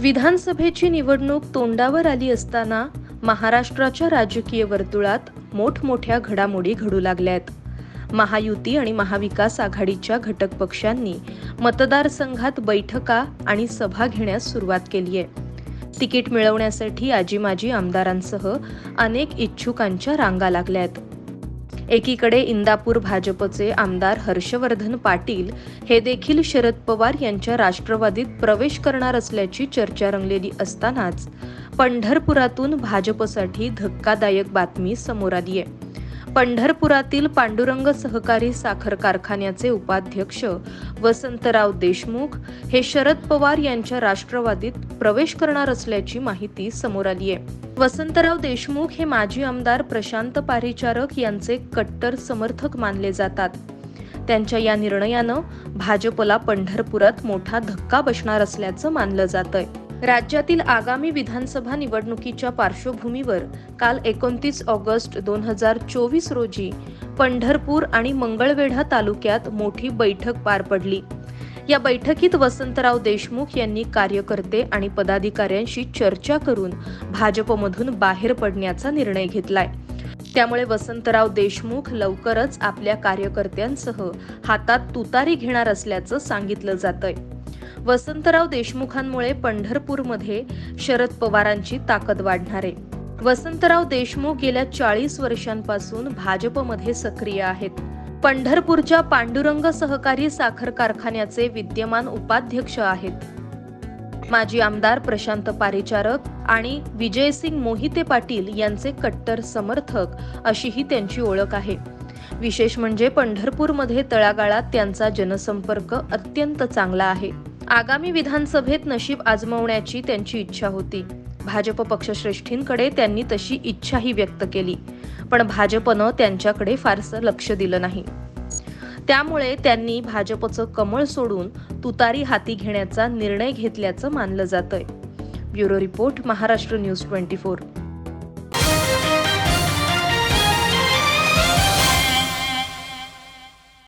विधानसभेची निवडणूक तोंडावर आली असताना महाराष्ट्राच्या राजकीय वर्तुळात मोठमोठ्या घडामोडी घडू लागल्या आहेत महायुती आणि महाविकास आघाडीच्या घटक पक्षांनी मतदारसंघात बैठका आणि सभा घेण्यास सुरुवात केली आहे. तिकीट मिळवण्यासाठी आजी माजी आमदारांसह अनेक इच्छुकांच्या रांगा लागल्या आहेत एकीकडे इंदापूर भाजपचे आमदार हर्षवर्धन पाटील हे देखील शरद पवार यांच्या राष्ट्रवादीत प्रवेश करणार असल्याची चर्चा रंगलेली असतानाच पंढरपुरातून भाजपसाठी धक्कादायक बातमी समोर आली आहे. पंढरपुरातील पांडुरंग सहकारी साखर कारखान्याचे उपाध्यक्ष वसंतराव देशमुख हे शरद पवार यांच्या राष्ट्रवादीत प्रवेश करणार असल्याची माहिती समोर आली आहे. वसंतराव देशमुख हे माजी आमदार प्रशांत पारिचारक यांचे कट्टर समर्थक मानले जातात. त्यांच्या या निर्णयानं भाजपला पंढरपुरात मोठा धक्का बसणार असल्याचं मानलं जातंय. राज्यातील आगामी विधानसभा निवडणुकीच्या पार्श्वभूमीवर काल एकोणतीस ऑगस्ट दोन हजार चोवीस रोजी पंढरपूर आणि मंगळवेढा तालुक्यात मोठी बैठक पार पडली. या बैठकीत वसंतराव देशमुख यांनी कार्यकर्ते आणि पदाधिकाऱ्यांशी चर्चा करून भाजपमधून बाहेर पडण्याचा निर्णय घेतलाय. त्यामुळे वसंतराव देशमुख लवकरच आपल्या कार्यकर्त्यांसह हातात तुतारी घेणार असल्याचं सांगितलं जातंय. वसंतराव देशमुखांमुळे पंढरपूरमध्ये शरद पवारांची ताकद वाढणार. आहे वसंतराव देशमुख गेल्या चाळीस वर्षांपासून भाजपमध्ये सक्रिय आहेत. पंढरपूरच्या पांडुरंग सहकारी साखर कारखान्याचे विद्यमान उपाध्यक्ष आहेत. माजी आमदार प्रशांत पारिचारक आणि विजयसिंग मोहिते पाटील यांचे कट्टर समर्थक अशीही त्यांची ओळख आहे. विशेष म्हणजे पंढरपूरमध्ये तळागाळात त्यांचा जनसंपर्क अत्यंत चांगला आहे. आगामी विधानसभेत नशीब आजमावण्याची त्यांची इच्छा होती. भाजप पक्षश्रेष्ठींकडे त्यांनी तशी इच्छाही व्यक्त केली. पण भाजपनं त्यांच्याकडे फारसं लक्ष दिलं नाही. त्यामुळे त्यांनी भाजपचं कमळ सोडून तुतारी हाती घेण्याचा निर्णय घेतल्याचं मानलं जातंय. Bureau report Maharashtra news twenty four.